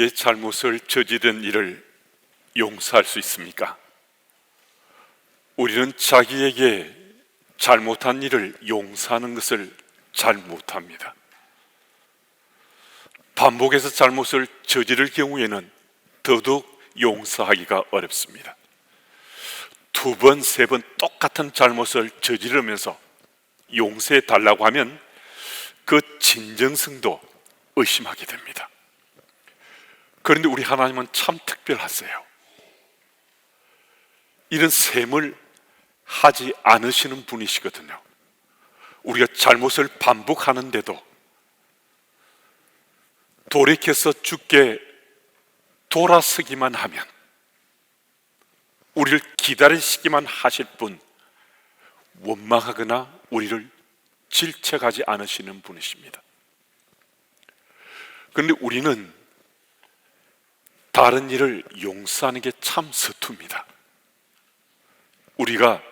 우리에게 잘못을 저지른 일을 용서할 수 있습니까? 우리는 자기에게 잘못한 일을 용서하는 것을 잘 못합니다. 반복해서 잘못을 저지를 경우에는 더더욱 용서하기가 어렵습니다. 두 번, 세 번 똑같은 잘못을 저지르면서 용서해 달라고 하면 그 진정성도 의심하게 됩니다. 그런데 우리 하나님은 참 특별하세요. 이런 셈을 하지 않으시는 분이시거든요. 우리가 잘못을 반복하는데도 돌이켜서 죽게 돌아서기만 하면 우리를 기다리시기만 하실 분 원망하거나 우리를 질책하지 않으시는 분이십니다. 그런데 우리는 다른 일을 용서하는 게 참 서툽니다. 우리가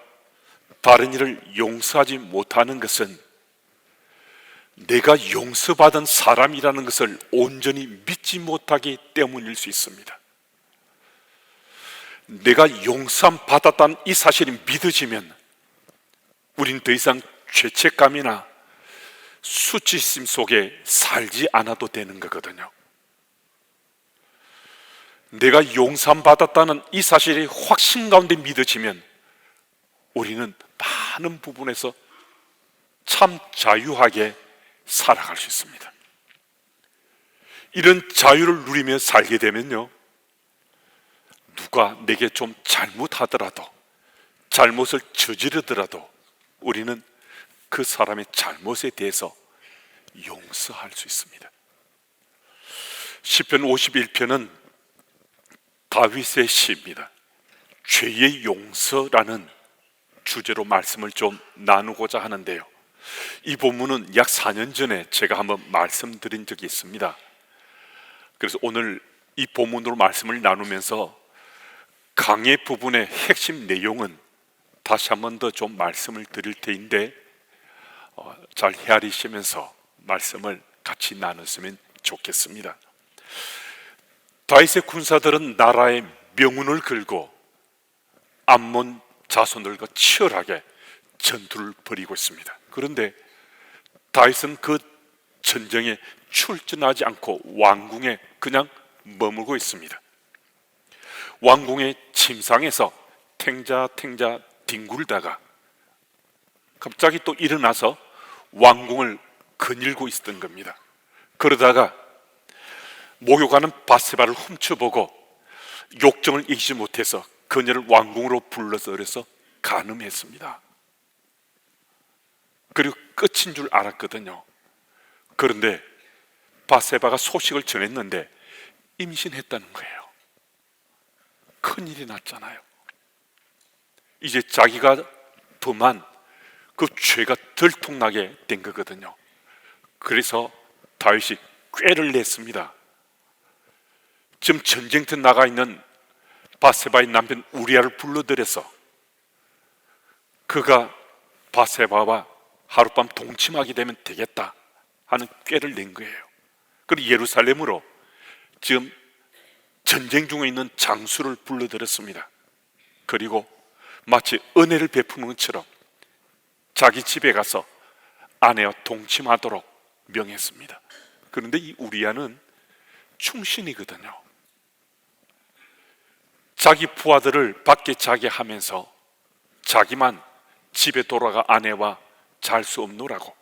다른 일을 용서하지 못하는 것은 내가 용서받은 사람이라는 것을 온전히 믿지 못하기 때문일 수 있습니다. 내가 용서함 받았다는 이 사실이 믿어지면 우린 더 이상 죄책감이나 수치심 속에 살지 않아도 되는 거거든요. 내가 용서함 받았다는 이 사실이 확신 가운데 믿어지면 우리는 많은 부분에서 참 자유하게 살아갈 수 있습니다. 이런 자유를 누리며 살게 되면요. 누가 내게 좀 잘못하더라도 잘못을 저지르더라도 우리는 그 사람의 잘못에 대해서 용서할 수 있습니다. 시편 51편은 다윗의 시입니다. 죄의 용서라는 주제로 말씀을 좀 나누고자 하는데요. 이 본문은 약 4년 전에 제가 한번 말씀드린 적이 있습니다. 그래서 오늘 이 본문으로 말씀을 나누면서 강의 부분의 핵심 내용은 다시 한번 더 좀 말씀을 드릴 테인데 어, 잘 헤아리시면서 말씀을 같이 나눴으면 좋겠습니다. 다윗의 군사들은 나라의 명운을 걸고 암몬 자손들과 치열하게 전투를 벌이고 있습니다. 그런데 다윗은 그 전쟁에 출전하지 않고 왕궁에 그냥 머물고 있습니다. 왕궁의 침상에서 탱자탱자 뒹굴다가 갑자기 또 일어나서 왕궁을 거닐고 있었던 겁니다. 그러다가 목욕하는 바세바를 훔쳐보고 욕정을 이기지 못해서 그녀를 왕궁으로 불러서 그래서 간음했습니다. 그리고 끝인 줄 알았거든요. 그런데 바세바가 소식을 전했는데 임신했다는 거예요. 큰일이 났잖아요. 이제 자기가 범한 그 죄가 들통나게 된 거거든요. 그래서 다윗이 꾀를 냈습니다. 지금 전쟁터 나가 있는 바세바의 남편 우리아를 불러들여서 그가 바세바와 하룻밤 동침하게 되면 되겠다 하는 꾀를 낸 거예요. 그리고 예루살렘으로 지금 전쟁 중에 있는 장수를 불러들였습니다. 그리고 마치 은혜를 베푸는 것처럼 자기 집에 가서 아내와 동침하도록 명했습니다. 그런데 이 우리아는 충신이거든요. 자기 부하들을 밖에 자게 하면서 자기만 집에 돌아가 아내와 잘 수 없노라고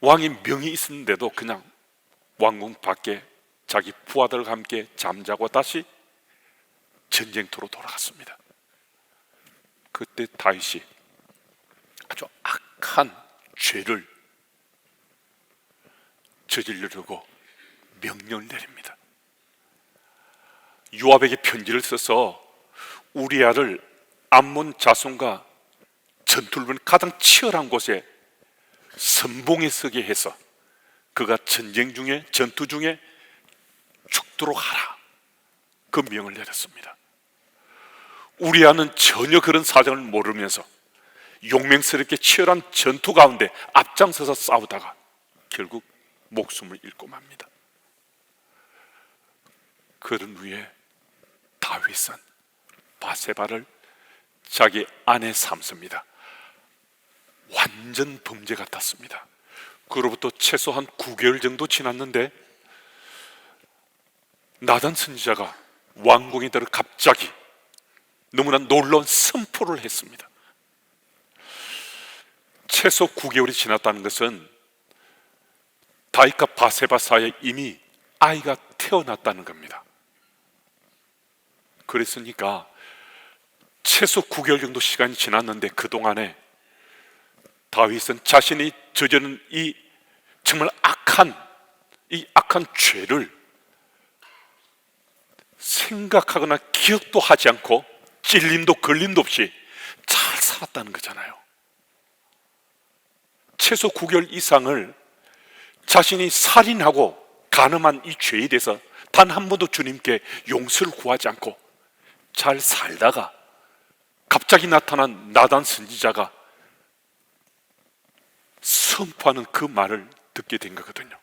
왕의 명이 있었는데도 그냥 왕궁 밖에 자기 부하들과 함께 잠자고 다시 전쟁터로 돌아갔습니다. 그때 다윗이 아주 악한 죄를 저지르려고 명령을 내립니다. 요압에게 편지를 써서 우리아를 암몬 자손과 전투를 가장 치열한 곳에 선봉에 서게 해서 그가 전쟁 중에 전투 중에 죽도록 하라 그 명을 내렸습니다. 우리아는 전혀 그런 사정을 모르면서 용맹스럽게 치열한 전투 가운데 앞장서서 싸우다가 결국 목숨을 잃고 맙니다. 그런 후에 다윗은 바세바를 자기 아내 삼습니다. 완전 범죄 같았습니다. 그로부터 최소한 9개월 정도 지났는데 나단 선지자가 왕궁에 들어 갑자기 너무나 놀라운 선포를 했습니다. 최소 9개월이 지났다는 것은 다윗과 바세바 사이에 이미 아이가 태어났다는 겁니다. 그랬으니까 최소 9개월 정도 시간이 지났는데 그 동안에 다윗은 자신이 저지른 이 정말 악한 이 악한 죄를 생각하거나 기억도 하지 않고 찔림도 걸림도 없이 잘 살았다는 거잖아요. 최소 9개월 이상을 자신이 살인하고 가늠한 이 죄에 대해서 단 한 번도 주님께 용서를 구하지 않고 잘 살다가 갑자기 나타난 나단 선지자가 선포하는 그 말을 듣게 된 거거든요.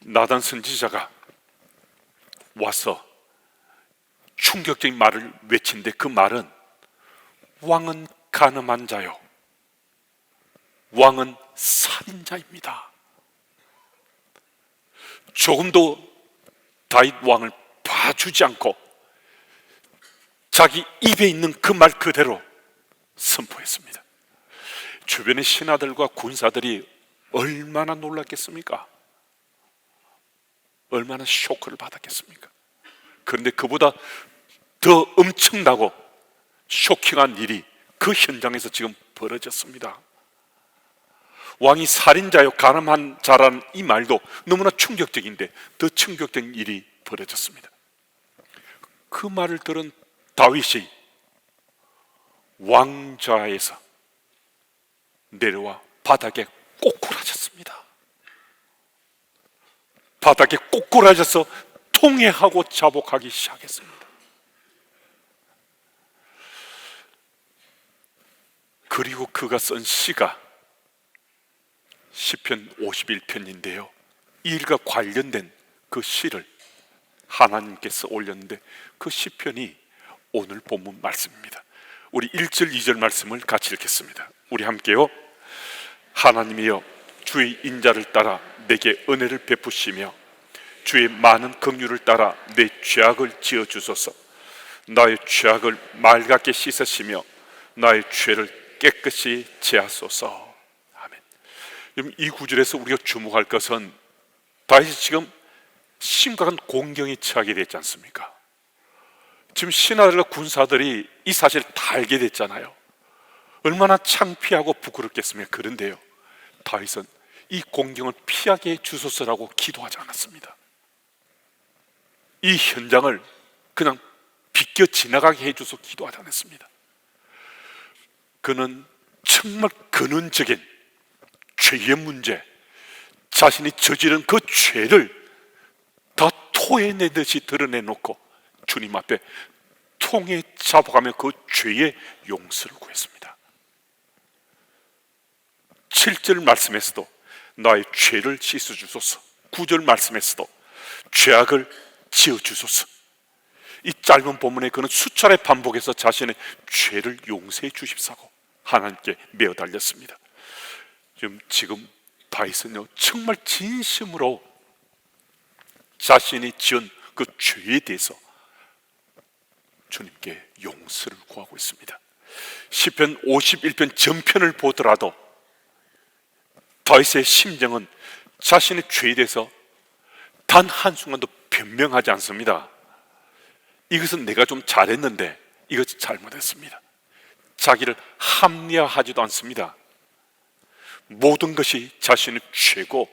나단 선지자가 와서 충격적인 말을 외친데 그 말은 왕은 가늠한 자요. 왕은 살인자입니다. 조금도 다윗 왕을 봐주지 않고 자기 입에 있는 그 말 그대로 선포했습니다. 주변의 신하들과 군사들이 얼마나 놀랐겠습니까? 얼마나 쇼크를 받았겠습니까? 그런데 그보다 더 엄청나고 쇼킹한 일이 그 현장에서 지금 벌어졌습니다. 왕이 살인자요 가늠한 자라는 이 말도 너무나 충격적인데 더 충격적인 일이 벌어졌습니다. 그 말을 들은 다윗이 왕좌에서 내려와 바닥에 꼬꾸라졌습니다. 바닥에 꼬꾸라져서 통회하고 자복하기 시작했습니다. 그리고 그가 쓴 시가 시편 51편인데요. 이 일과 관련된 그 시를 하나님께서 올렸는데 그 시편이 오늘 본문 말씀입니다. 우리 1절 2절 말씀을 같이 읽겠습니다. 우리 함께요. 하나님이여 주의 인자를 따라 내게 은혜를 베푸시며 주의 많은 긍휼을 따라 내 죄악을 지어 주소서. 나의 죄악을 맑게 씻으시며 나의 죄를 깨끗이 제하소서. 아멘. 이 구절에서 우리가 주목할 것은 다윗이 지금 심각한 공경에 처하게 됐지 않습니까? 지금 신하들과 군사들이 이 사실을 다 알게 됐잖아요. 얼마나 창피하고 부끄럽겠습니까? 그런데요, 다윗은 이 공경을 피하게 해주소서라고 기도하지 않았습니다. 이 현장을 그냥 비껴 지나가게 해줘서 기도하지 않았습니다. 그는 정말 근원적인 죄의 문제, 자신이 저지른 그 죄를 다 토해내듯이 드러내놓고 주님 앞에 통에 잡아가며 그 죄의 용서를 구했습니다. 7절 말씀에서도 나의 죄를 씻어 주소서. 9절 말씀에서도 죄악을 지어 주소서. 이 짧은 본문에 그는 수차례 반복해서 자신의 죄를 용서해 주십사고 하나님께 메어 달렸습니다. 지금 지금 다윗은요 정말 진심으로 자신이 지은 그 죄에 대해서 주님께 용서를 구하고 있습니다. 시편 51편 전편을 보더라도 다윗의 심정은 자신의 죄에 대해서 단 한순간도 변명하지 않습니다. 이것은 내가 좀 잘했는데 이것이 잘못했습니다. 자기를 합리화하지도 않습니다. 모든 것이 자신의 죄고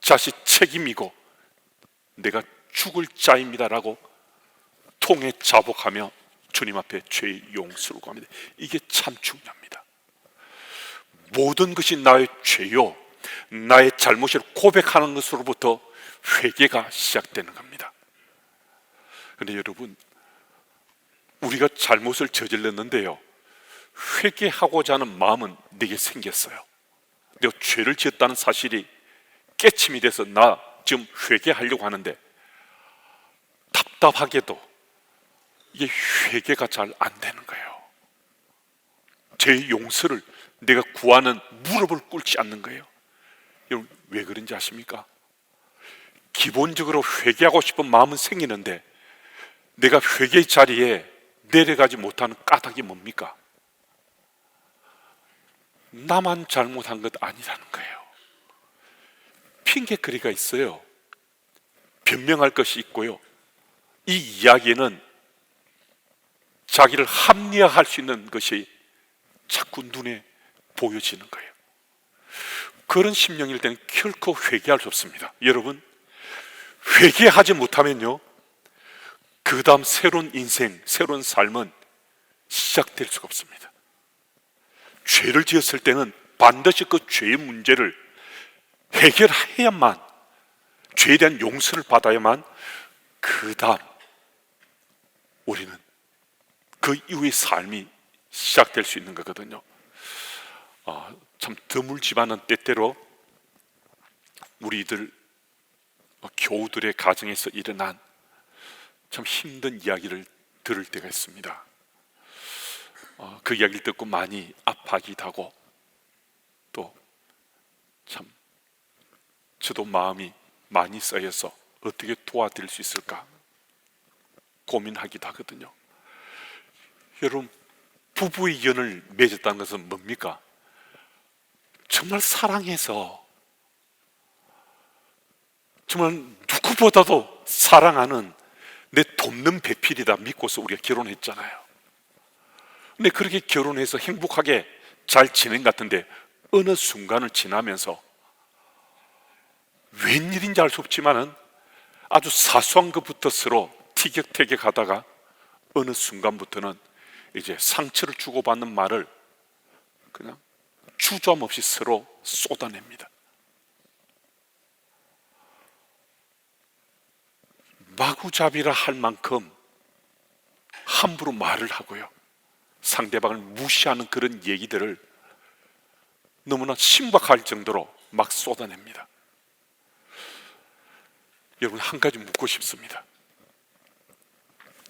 자신 책임이고 내가 죽을 자입니다라고 통해 자복하며 주님 앞에 죄의 용서를 구합니다. 이게 참 중요합니다. 모든 것이 나의 죄요, 나의 잘못을 고백하는 것으로부터 회개가 시작되는 겁니다. 그런데 여러분, 우리가 잘못을 저질렀는데요, 회개하고자 하는 마음은 내게 생겼어요. 내가 죄를 지었다는 사실이 깨침이 돼서 나 지금 회개하려고 하는데 답답하게도 이게 회개가 잘 안 되는 거예요. 제 용서를 내가 구하는 무릎을 꿇지 않는 거예요. 여러분 왜 그런지 아십니까? 기본적으로 회개하고 싶은 마음은 생기는데 내가 회개의 자리에 내려가지 못하는 까닭이 뭡니까? 나만 잘못한 것 아니라는 거예요. 핑계거리가 있어요. 변명할 것이 있고요. 이 이야기는 자기를 합리화할 수 있는 것이 자꾸 눈에 보여지는 거예요. 그런 심령일 때는 결코 회개할 수 없습니다. 여러분, 회개하지 못하면요, 그 다음 새로운 인생, 새로운 삶은 시작될 수가 없습니다. 죄를 지었을 때는 반드시 그 죄의 문제를 해결해야만, 죄에 대한 용서를 받아야만, 그 다음 우리는 그 이후의 삶이 시작될 수 있는 거거든요. 아, 참 드물지만은 때때로 우리들 교우들의 가정에서 일어난 참 힘든 이야기를 들을 때가 있습니다. 어, 그 이야기를 듣고 많이 아파하기도 하고 또 참 저도 마음이 많이 쌓여서 어떻게 도와드릴 수 있을까 고민하기도 하거든요. 여러분 부부의 연을 맺었다는 것은 뭡니까? 정말 사랑해서 정말 누구보다도 사랑하는 내 돕는 배필이다 믿고서 우리가 결혼했잖아요. 근데 그렇게 결혼해서 행복하게 잘 지낸 것 같은데 어느 순간을 지나면서 웬일인지 알 수 없지만은 아주 사소한 것부터 서로 티격태격 하다가 어느 순간부터는 이제 상처를 주고받는 말을 그냥 주저함 없이 서로 쏟아냅니다. 마구잡이라 할 만큼 함부로 말을 하고요. 상대방을 무시하는 그런 얘기들을 너무나 심각할 정도로 막 쏟아냅니다. 여러분 한 가지 묻고 싶습니다.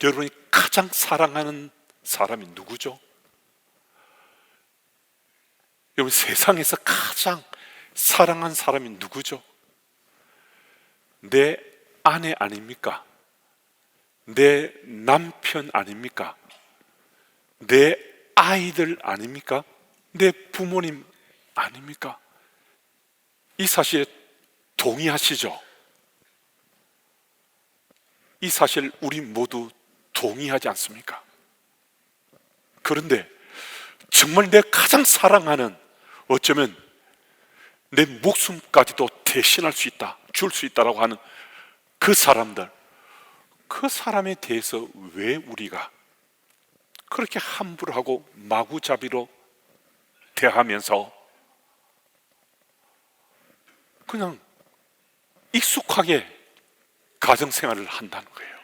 여러분이 가장 사랑하는 사람이 누구죠? 여러분 세상에서 가장 사랑한 사람이 누구죠? 내 아내 아닙니까? 내 남편 아닙니까? 내 아이들 아닙니까? 내 부모님 아닙니까? 이 사실에 동의하시죠? 이 사실 우리 모두 동의하지 않습니까? 그런데 정말 내 가장 사랑하는 어쩌면 내 목숨까지도 대신할 수 있다, 줄 수 있다라고 하는 그 사람들, 그 사람에 대해서 왜 우리가 그렇게 함부로 하고 마구잡이로 대하면서 그냥 익숙하게 가정 생활을 한다는 거예요.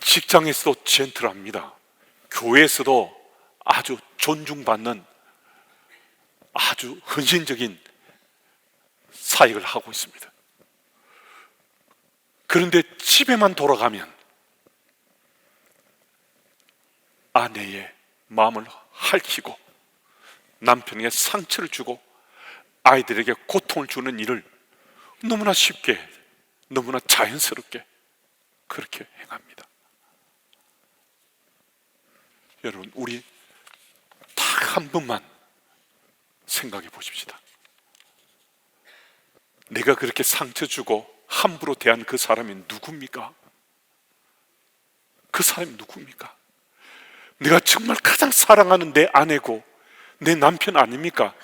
직장에서도 젠틀합니다. 교회에서도 아주 존중받는 아주 헌신적인 사역을 하고 있습니다. 그런데 집에만 돌아가면 아내의 마음을 핥히고 남편에게 상처를 주고 아이들에게 고통을 주는 일을 너무나 쉽게 너무나 자연스럽게 그렇게 행합니다. 여러분 우리 딱 한 번만 생각해 보십시다. 내가 그렇게 상처 주고 함부로 대한 그 사람이 누굽니까? 그 사람이 누굽니까? 내가 정말 가장 사랑하는 내 아내고 내 남편 아닙니까?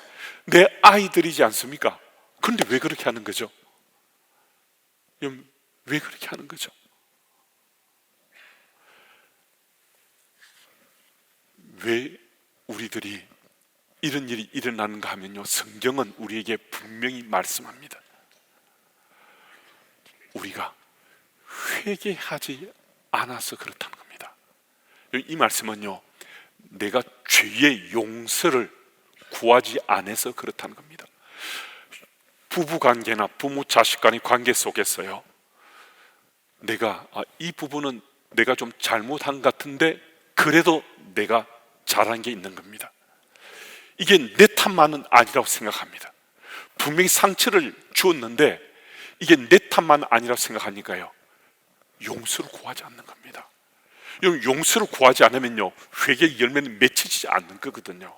내 아이들이지 않습니까? 그런데 왜 그렇게 하는 거죠? 왜 그렇게 하는 거죠? 왜 우리들이 이런 일이 일어나는가 하면요. 성경은 우리에게 분명히 말씀합니다. 우리가 회개하지 않아서 그렇다는 겁니다. 이 말씀은요. 내가 죄의 용서를 구하지 않아서 그렇다는 겁니다. 부부 관계나 부모 자식 간의 관계 속에서요. 내가 아, 이 부분은 내가 좀 잘못한 것 같은데 그래도 내가 잘한 게 있는 겁니다. 이게 내 탓만은 아니라고 생각합니다. 분명히 상처를 주었는데 이게 내 탓만 아니라고 생각하니까요. 용서를 구하지 않는 겁니다. 용서를 구하지 않으면요. 회개 열매는 맺히지 않는 거거든요.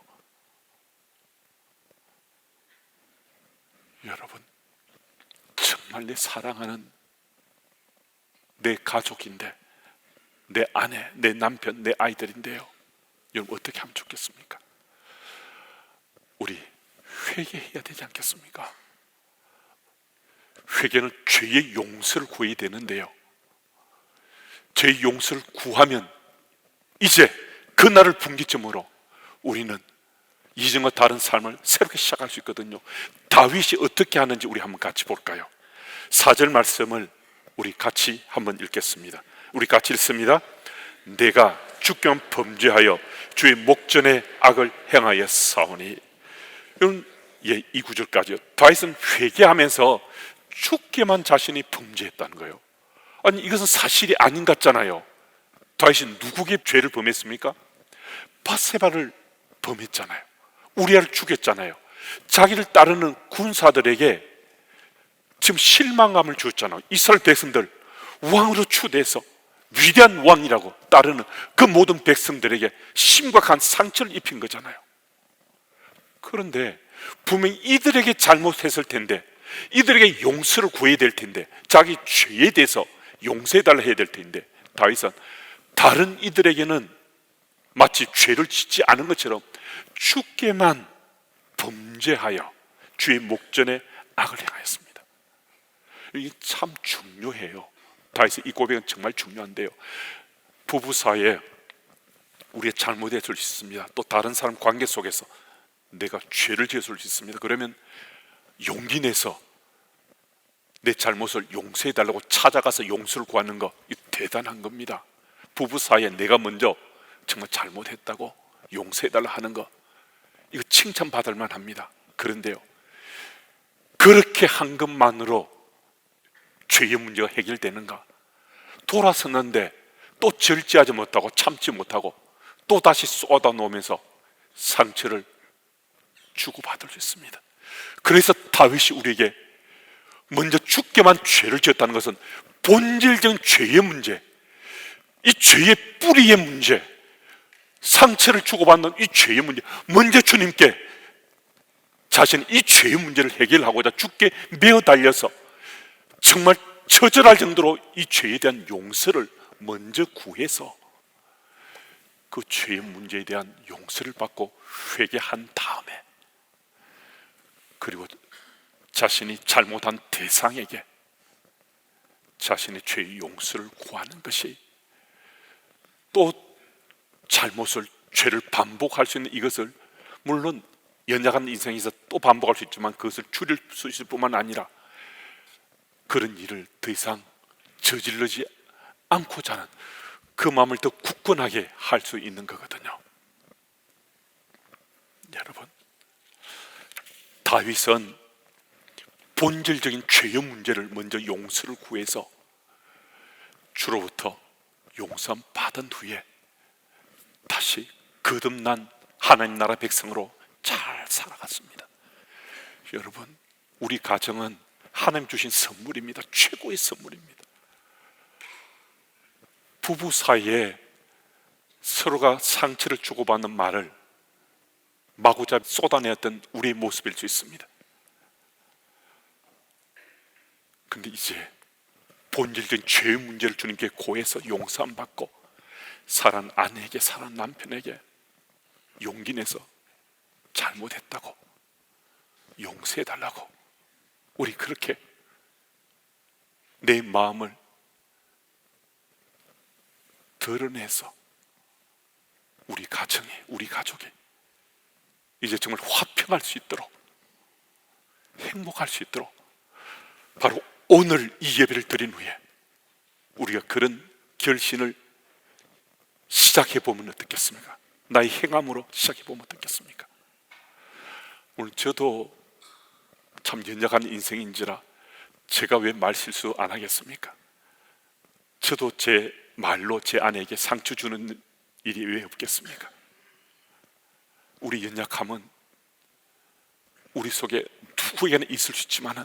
여러분, 정말 내 사랑하는 내 가족인데, 내 아내, 내 남편, 내 아이들인데요. 여러분, 어떻게 하면 좋겠습니까? 우리 회개해야 되지 않겠습니까? 회개는 죄의 용서를 구해야 되는데요. 죄의 용서를 구하면 이제 그날을 분기점으로 우리는 이전과 다른 삶을 새롭게 시작할 수 있거든요. 다윗이 어떻게 하는지 우리 한번 같이 볼까요? 4절 말씀을 우리 같이 한번 읽겠습니다. 우리 같이 읽습니다. 내가 주경 범죄하여 주의 목전에 악을 행하여 싸우니 여러분, 예, 이 구절까지요. 다윗은 회개하면서 죽게만 자신이 범죄했다는 거예요. 아니 이것은 사실이 아닌 것 같잖아요. 다윗이 누구에게 죄를 범했습니까? 바세바를 범했잖아요. 우리아를 죽였잖아요. 자기를 따르는 군사들에게 지금 실망감을 주었잖아요. 이스라엘 백성들 왕으로 추대해서 위대한 왕이라고 따르는 그 모든 백성들에게 심각한 상처를 입힌 거잖아요. 그런데 분명히 이들에게 잘못했을 텐데 이들에게 용서를 구해야 될 텐데 자기 죄에 대해서 용서해달라 해야 될 텐데 다윗은 다른 이들에게는 마치 죄를 짓지 않은 것처럼 죽게만 범죄하여 주의 목전에 악을 행하였습니다. 이게 참 중요해요. 다윗의 이 고백은 정말 중요한데요. 부부 사이에 우리의 잘못했을 수 있습니다. 또 다른 사람 관계 속에서 내가 죄를 지었을 수 있습니다. 그러면 용기 내서 내 잘못을 용서해 달라고 찾아가서 용서를 구하는 거이 대단한 겁니다. 부부 사이에 내가 먼저 정말 잘못했다고 용서해 달라 하는 거 이거 칭찬 받을 만합니다. 그런데요. 그렇게 한 것만으로 죄의 문제가 해결되는가? 돌아섰는데 또 절제하지 못하고 참지 못하고 또 다시 쏟아 놓으면서 상처를 주고받을 수 있습니다. 그래서 다윗이 우리에게 먼저 죽게만 죄를 지었다는 것은 본질적인 죄의 문제, 이 죄의 뿌리의 문제, 상처를 주고받는 이 죄의 문제, 먼저 주님께 자신 이 죄의 문제를 해결하고자 죽게 매어 달려서 정말 처절할 정도로 이 죄에 대한 용서를 먼저 구해서 그 죄의 문제에 대한 용서를 받고 회개한 다음에 그리고 자신이 잘못한 대상에게 자신의 죄의 용서를 구하는 것이 또 잘못을 죄를 반복할 수 있는 이것을 물론 연약한 인생에서 또 반복할 수 있지만 그것을 줄일 수 있을 뿐만 아니라 그런 일을 더 이상 저질러지 않고자 하는 그 마음을 더 굳건하게 할 수 있는 거거든요. 여러분, 다윗은 본질적인 죄의 문제를 먼저 용서를 구해서 주로부터 용서 받은 후에 다시 거듭난 하나님 나라 백성으로 잘 살아갔습니다. 여러분, 우리 가정은 하나님 주신 선물입니다. 최고의 선물입니다. 부부 사이에 서로가 상처를 주고받는 말을 마구잡이 쏟아내었던 우리의 모습일 수 있습니다. 근데 이제 본질적인 죄의 문제를 주님께 고해서 용서 안 받고 사랑 아내에게 사랑 남편에게 용기 내서 잘못했다고 용서해 달라고 우리 그렇게 내 마음을 드러내서 우리 가정에 우리 가족에 이제 정말 화평할 수 있도록 행복할 수 있도록 바로 오늘 이 예배를 드린 후에 우리가 그런 결신을 시작해 보면 어떻겠습니까? 나의 행함으로 시작해 보면 어떻겠습니까? 오늘 저도 참 연약한 인생인지라 제가 왜 말 실수 안 하겠습니까? 저도 제 말로 제 아내에게 상처 주는 일이 왜 없겠습니까? 우리 연약함은 우리 속에 누구에게나 있을 수 있지만은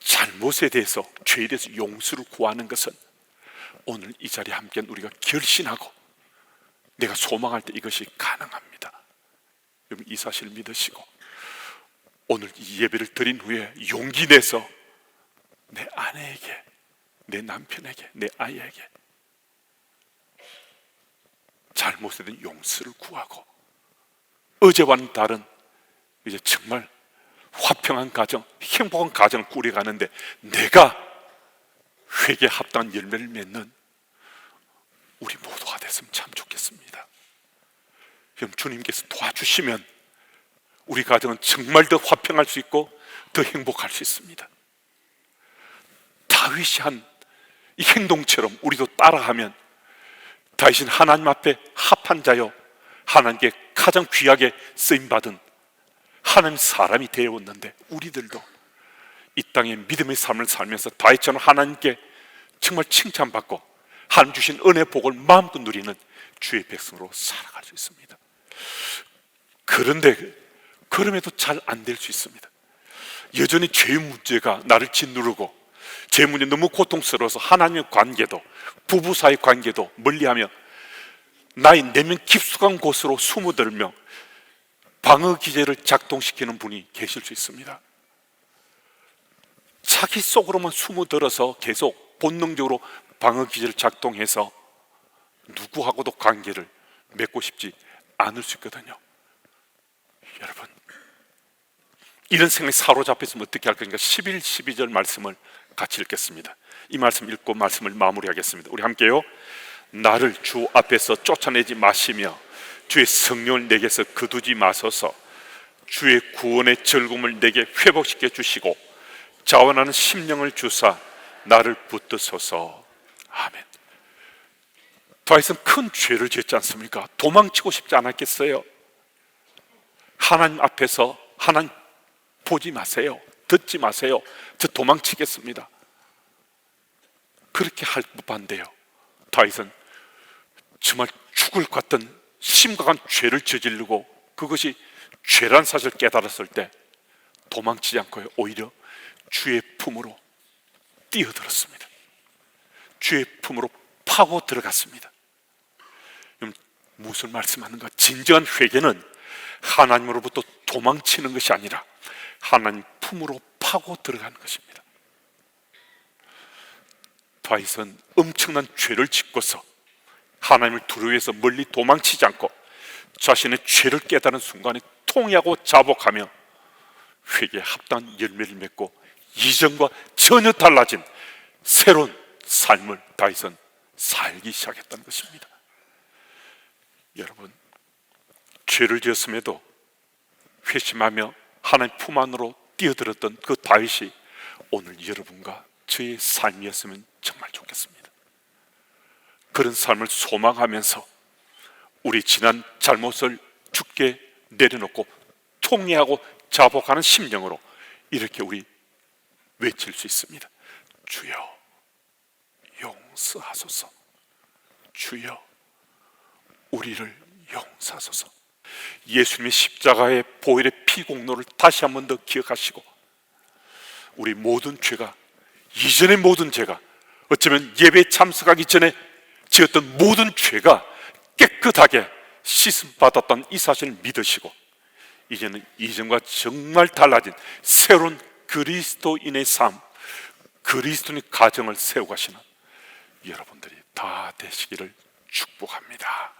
잘못에 대해서 죄에 대해서 용서를 구하는 것은 오늘 이 자리에 함께 우리가 결신하고 내가 소망할 때 이것이 가능합니다. 여러분 이 사실을 믿으시고 오늘 이 예배를 드린 후에 용기 내서 내 아내에게 내 남편에게 내 아이에게 잘못에 대한 용서를 구하고 어제와는 다른 이제 정말 화평한 가정, 행복한 가정을 꾸려가는데 내가 회개 합당한 열매를 맺는 우리 모두가 됐으면 참 좋겠습니다. 그럼 주님께서 도와주시면 우리 가정은 정말 더 화평할 수 있고 더 행복할 수 있습니다. 다윗이 한 이 행동처럼 우리도 따라하면 다윗은 하나님 앞에 합한 자요 하나님께 가장 귀하게 쓰임 받은 하나님 사람이 되어 왔는데 우리들도 이 땅에 믿음의 삶을 살면서 다윗처럼 하나님께 정말 칭찬받고 하나님 주신 은혜 복을 마음껏 누리는 주의 백성으로 살아갈 수 있습니다. 그런데 그럼에도 잘 안 될 수 있습니다. 여전히 죄의 문제가 나를 짓누르고 죄 문제 너무 고통스러워서 하나님의 관계도 부부 사이 관계도 멀리하며 나의 내면 깊숙한 곳으로 숨어들며 방어 기제를 작동시키는 분이 계실 수 있습니다. 자기 속으로만 숨어들어서 계속 본능적으로 방어 기제를 작동해서 누구하고도 관계를 맺고 싶지 않을 수 있거든요. 여러분, 이런 생각에 사로잡혔으면 어떻게 할 거니까 11, 12절 말씀을 같이 읽겠습니다. 이 말씀 읽고 말씀을 마무리하겠습니다. 우리 함께요. 나를 주 앞에서 쫓아내지 마시며 주의 성령을 내게서 거두지 마소서 주의 구원의 즐거움을 내게 회복시켜 주시고 자원하는 심령을 주사 나를 붙드소서. 아멘. 다윗은 큰 죄를 지었지 않습니까? 도망치고 싶지 않았겠어요? 하나님 앞에서 하나님 보지 마세요. 듣지 마세요. 저 도망치겠습니다. 그렇게 할 법한데요. 다윗은 정말 죽을 것 같던 심각한 죄를 저지르고 그것이 죄란 사실을 깨달았을 때 도망치지 않고 오히려 주의 품으로 뛰어들었습니다. 주의 품으로 파고 들어갔습니다. 무슨 말씀하는가? 진정한 회개는 하나님으로부터 도망치는 것이 아니라 하나님 품으로 파고 들어가는 것입니다. 다윗은 엄청난 죄를 짓고서 하나님을 두려워해서 멀리 도망치지 않고 자신의 죄를 깨달은 순간에 통회하고 자복하며 회개에 합당한 열매를 맺고 이전과 전혀 달라진 새로운 삶을 다윗은 살기 시작했다는 것입니다. 여러분, 죄를 지었음에도 회심하며 하나님 품 안으로 뛰어들었던 그 다윗이 오늘 여러분과 저의 삶이었으면 정말 좋겠습니다. 그런 삶을 소망하면서 우리 지난 잘못을 죽게 내려놓고 통회하고 자복하는 심령으로 이렇게 우리 외칠 수 있습니다. 주여 용서하소서. 주여 우리를 용서하소서. 예수님의 십자가의 보혈의 피 공로를 다시 한 번 더 기억하시고 우리 모든 죄가 이전의 모든 죄가 어쩌면 예배 참석하기 전에 지었던 모든 죄가 깨끗하게 씻음 받았던 이 사실을 믿으시고 이제는 이전과 정말 달라진 새로운 그리스도인의 삶, 그리스도인의 가정을 세워가시는 여러분들이 다 되시기를 축복합니다.